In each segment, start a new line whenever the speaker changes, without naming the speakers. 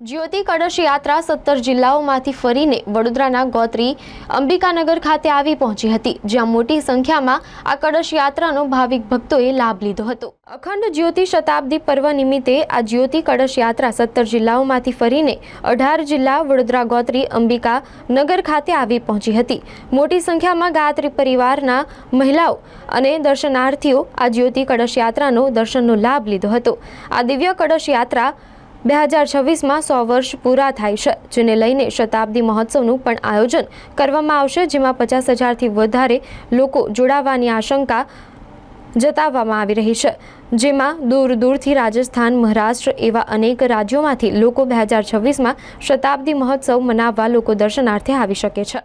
જ્યોતિ કળશ યાત્રા સત્તર જિલ્લાઓમાંથી ફરીને વડોદરાના ગોત્રી અંબિકાનગર ખાતે આવી પહોંચી હતી, જ્યાં મોટી સંખ્યામાં આ કળશ યાત્રાનો ભાવિક ભક્તોએ લાભ લીધો હતો. અખંડ જ્યોતિ શતાબ્દી પર્વ નિમિત્તે આ જ્યોતિ કળશ યાત્રા સત્તર જિલ્લાઓમાંથી ફરીને અઢાર જિલ્લા વડોદરા ગોત્રી અંબિકા નગર ખાતે આવી પહોંચી હતી. મોટી સંખ્યામાં ગાયત્રી પરિવારના મહિલાઓ અને દર્શનાર્થીઓ આ જ્યોતિ કળશ યાત્રાનો દર્શનનો લાભ લીધો હતો. આ દિવ્ય કળશ યાત્રા બે હજાર છવ્વીસમાં સો વર્ષ પૂરા થાય છે, જેને લઈને શતાબ્દી મહોત્સવનું પણ આયોજન કરવામાં આવશે, જેમાં પચાસ હજારથી વધારે લોકો જોડાવાની આશંકા જતાવવામાં આવી રહી છે. જેમાં દૂર દૂરથી રાજસ્થાન, મહારાષ્ટ્ર એવા અનેક રાજ્યોમાંથી લોકો બે હજાર છવ્વીસમાં શતાબ્દી મહોત્સવ મનાવવા લોકો દર્શનાર્થે આવી શકે છે.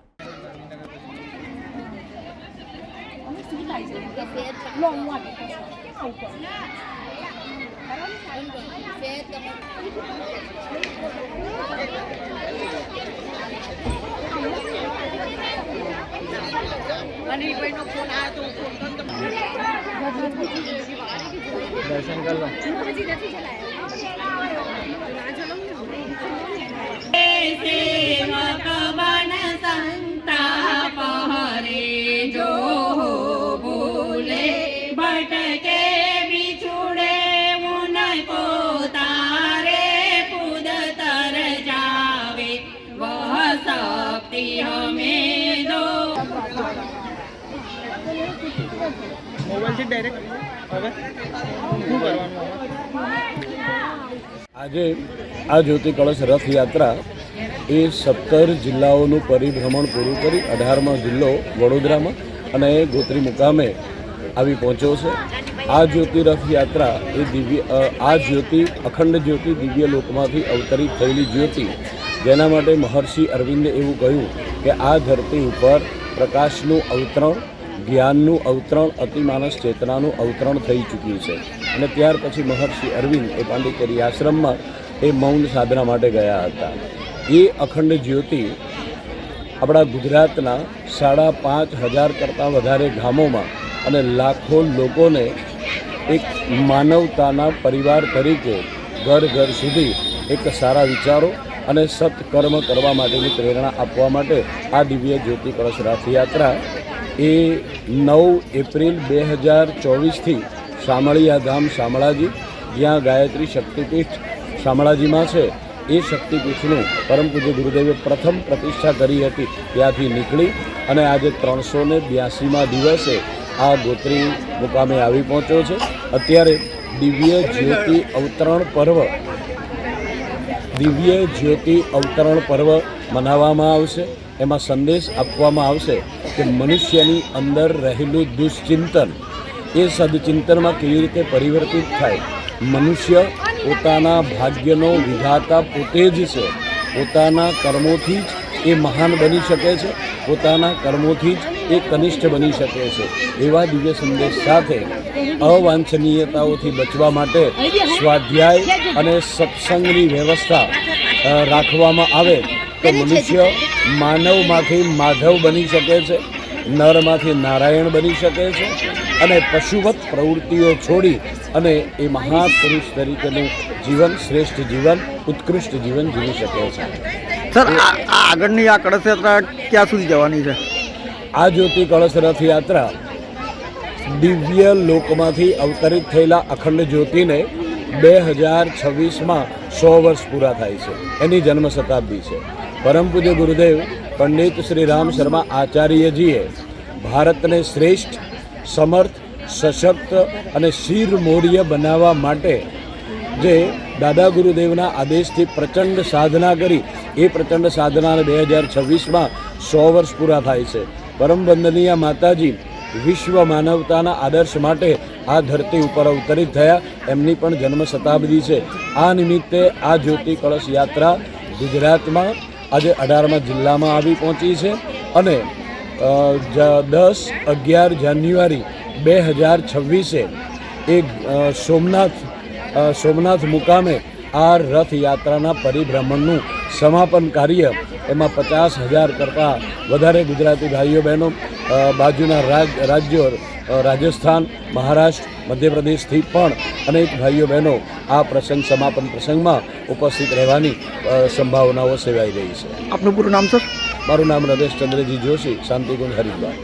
અનિલભાઈનો ફોન આવ્યો તો ફોન કરતો
દર્શન કરી લો.
આજે આ જ્યોતિ કળશ રથયાત્રા એ સત્તર જિલ્લાઓનું પરિભ્રમણ પૂરું કરી અઢારમો જિલ્લો વડોદરામાં અને ગોત્રી મુકામે આવી પહોંચ્યો છે. આ જ્યોતિ રથયાત્રા એ દિવ્ય આ જ્યોતિ, અખંડ જ્યોતિ દિવ્ય લોકમાંથી અવતરિત થયેલી જ્યોતિ. જેના માટે મહર્ષિ અરવિંદે એવું કહ્યું કે આ ધરતી ઉપર પ્રકાશનું અવતરણ જ્ઞાનનું અવતરણ અતિમાનસ ચેતનાનું અવતરણ થઈ ચૂક્યું છે. અને ત્યાર પછી મહર્ષિ અરવિંદ એ પાંડિચેરી આશ્રમમાં એ મૌન સાધના માટે ગયા હતા. એ અખંડ જ્યોતિ આપણા ગુજરાતના સાડા પાંચ હજાર કરતાં વધારે ગામોમાં અને લાખો લોકોને એક માનવતાના પરિવાર તરીકે ઘર ઘર સુધી એક સારા વિચારો અને સત્કર્મ કરવા માટેની પ્રેરણા આપવા માટે આ દિવ્ય જ્યોતિ કળશ રથયાત્રા એ નવ એપ્રિલ બે હજાર ચોવીસથી શામળિયા ધામ શામળાજી, જ્યાં ગાયત્રી શક્તિપીઠ શામળાજીમાં છે. એ શક્તિપીઠનું પરમ પૂજ્ય ગુરુદેવે પ્રથમ પ્રતિષ્ઠા કરી હતી. ત્યાંથી નીકળી અને આજે ત્રણસો ને બ્યાસીમાં દિવસે આ ગોત્રી મુકામે આવી પહોંચ્યો છે. અત્યારે દિવ્ય જ્યોતિ અવતરણ પર્વ, દિવ્ય જ્યોતિ અવતરણ પર્વ મનાવવામાં આવશે. એમાં સંદેશ આપવામાં આવશે કે મનુષ્યની અંદર રહેલું દુશ્ચિંતન એ સદચિંતનમાં કેવી રીતે પરિવર્તિત થાય? મનુષ્ય પોતાના ભાગ્યનો વિધાતા પોતે જ છે. પોતાના કર્મોથી જ એ મહાન બની શકે છે. પોતાના કર્મોથી જ એ કનિષ્ઠ બની શકે છે. એવા દિવ્ય સંદેશ સાથે અવાંછનીયતાઓથી બચવા માટે સ્વાધ્યાય અને સત્સંગની વ્યવસ્થા રાખવામાં આવે તો મનુષ્ય માનવમાંથી માધવ બની શકે છે નરમાંથી નારાયણ બની શકે છે અને પશુવત પ્રવૃત્તિઓ છોડી અને એ મહાપુરુષ તરીકેનું જીવન શ્રેષ્ઠ જીવન ઉત્કૃષ્ટ જીવન જીવી શકે છે.
સર આગળની આ કળશ યાત્રા ક્યાં સુધી જવાની છે?
આ જ્યોતિ કળશ રથયાત્રા દિવ્ય લોકમાંથી અવતરિત થયેલા અખંડ જ્યોતિને બે હજાર છવ્વીસમાં સો વર્ષ પૂરા થાય છે. એની જન્મ શતાબ્દી છે. પરમ પૂજ્ય ગુરુદેવ, પંડિત શ્રી રામ શર્મા આચાર્યજીએ ભારતને શ્રેષ્ઠ, સમર્થ, સશક્ત અને શિરમોર્ય બનાવવા માટે જે દાદા ગુરુદેવના આદેશથી પ્રચંડ સાધના કરી, એ પ્રચંડ સાધનાને બે હજાર છવ્વીસમાં સો વર્ષ પૂરા થાય છે. પરમ વંદનીય માતાજી, વિશ્વ માનવતાના આદર્શ માટે આ ધરતી ઉપર અવતરિત થયા, એમની પણ જન્મ શતાબ્દી છે. આ નિમિત્તે આ જ્યોતિ કળશ યાત્રા ગુજરાતમાં આજે અઢારમા જિલ્લામાં આવી પહોંચી છે અને દસ અગિયાર જાન્યુઆરી બે હજાર છવ્વીસે એ સોમનાથ સોમનાથ મુકામે આ રથયાત્રાના પરિભ્રમણનું સમાપન કાર્ય એમાં પચાસ હજાર કરતાં વધારે ગુજરાતી ભાઈઓ બહેનો બાજુના રાજ રાજ્યો રાજસ્થાન મહારાષ્ટ્ર મધ્યપ્રદેશથી પણ અનેક ભાઈઓ બહેનો આ પ્રસંગ સમાપન પ્રસંગમાં ઉપસ્થિત રહેવાની સંભાવનાઓ સેવાઈ રહી છે.
આપનું પૂરું નામ સર?
મારું નામ રમેશ ચંદ્રજી જોશી શાંતિકુંજ હરિદ્વાર.